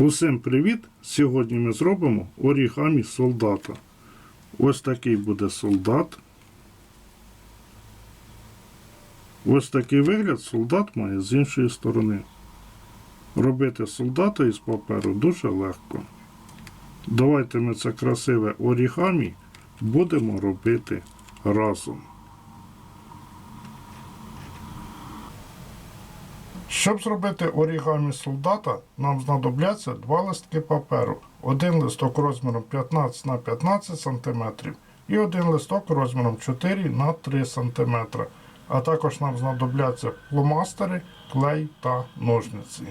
Усім привіт! Сьогодні ми зробимо орігамі солдата. Ось такий буде солдат. Ось такий вигляд солдат має з іншої сторони. Робити солдата із паперу дуже легко. Давайте ми це красиве орігамі будемо робити разом. Щоб зробити орігамі солдата, нам знадобляться два листки паперу. Один листок розміром 15 на 15 см і один листок розміром 4 на 3 см. А також нам знадобляться фломастери, клей та ножниці.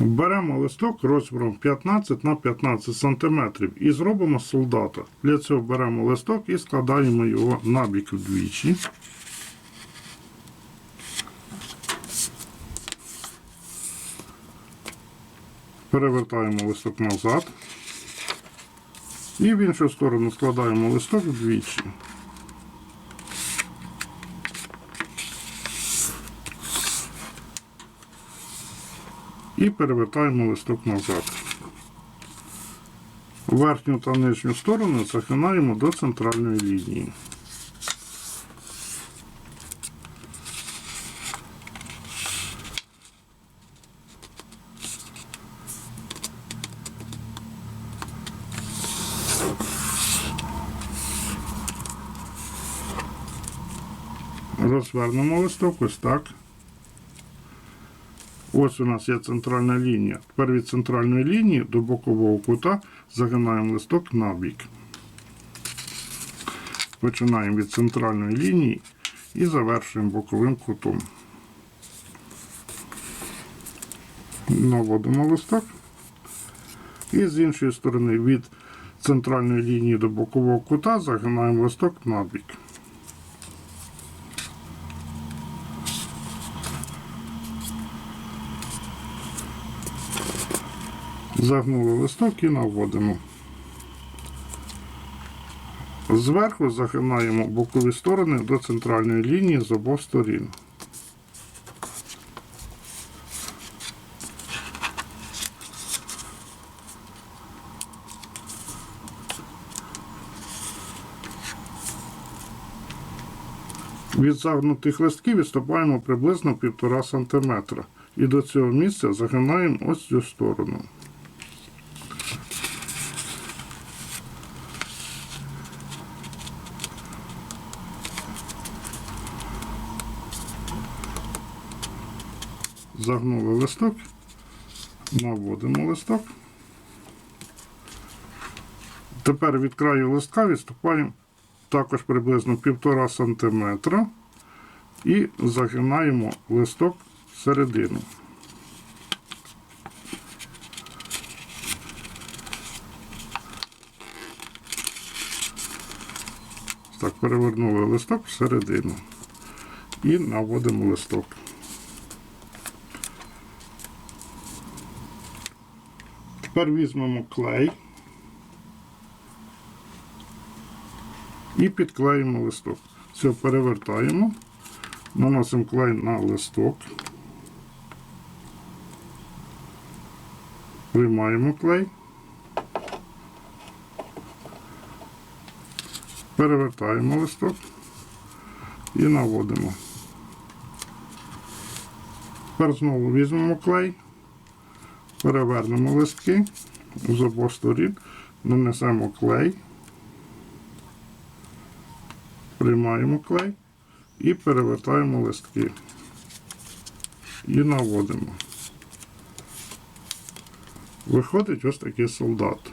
Беремо листок розміром 15 на 15 см і зробимо солдата. Для цього беремо листок і складаємо його набік вдвічі. Перевертаємо листок назад. І в іншу сторону складаємо листок вдвічі. І перевертаємо листок назад. Верхню та нижню сторону загинаємо до центральної лінії. Розвернемо листок ось так. Ось у нас є центральна лінія. Тепер від центральної лінії до бокового кута загинаємо листок на бік. Починаємо від центральної лінії і завершуємо боковим кутом. Наводимо листок. І з іншої сторони від центральної лінії до бокового кута загинаємо листок на Загнули листок і наводимо. Зверху загинаємо бокові сторони до центральної лінії з обох сторін. Від загнутих листків відступаємо приблизно 1,5 см. І до цього місця загинаємо ось цю сторону. Загнули листок, наводимо листок. Тепер від краю листка відступаємо також приблизно 1,5 см і загинаємо листок всередину. Так, перевернули листок всередину і наводимо листок. Тепер візьмемо клей і підклеїмо листок. Все перевертаємо, наносимо клей на листок, приймаємо клей, перевертаємо листок і наводимо. Тепер знову візьмемо клей. Перевернемо листки з обох сторін, нанесемо клей, приймаємо клей і перевертаємо листки і наводимо. Виходить ось такий солдат.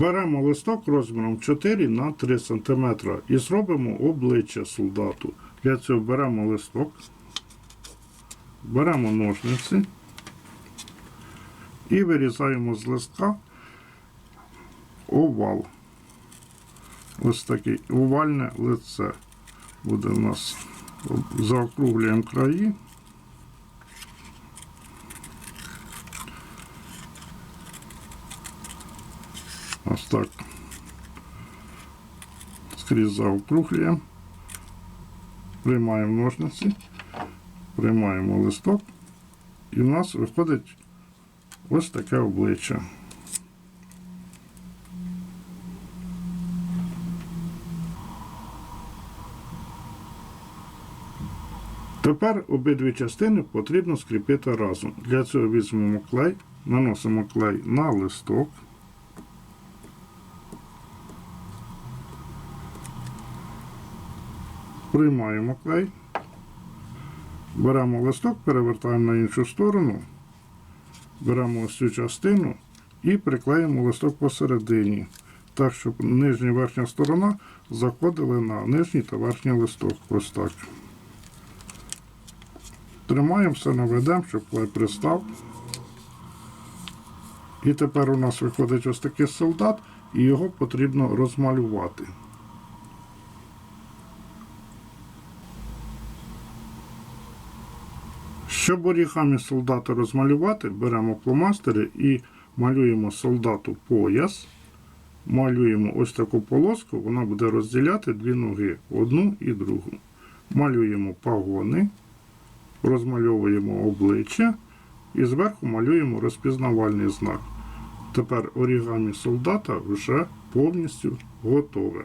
Беремо листок розміром 4 на 3 см і зробимо обличчя солдату. Для цього беремо листок, беремо ножниці і вирізаємо з листка овал. Ось такий овальне лице буде у нас. Заокруглюємо краї. Ось так. скрізь заокруглюємо, приймаємо ножниці, приймаємо листок, і в нас виходить ось таке обличчя. Тепер обидві частини потрібно скріпити разом. Для цього візьмемо клей, наносимо клей на листок. Приймаємо клей, беремо листок, перевертаємо на іншу сторону, беремо ось цю частину і приклеїмо листок посередині, так, щоб нижня і верхня сторона заходили на нижній та верхній листок. Ось так. Тримаємо все наведемо, щоб клей пристав. І тепер у нас виходить ось такий солдат, і його потрібно розмалювати. Щоб орігамі солдата розмалювати, беремо фломастери і малюємо солдату пояс. Малюємо ось таку полоску, вона буде розділяти дві ноги, одну і другу. Малюємо пагони, розмальовуємо обличчя і зверху малюємо розпізнавальний знак. Тепер орігамі солдата вже повністю готове.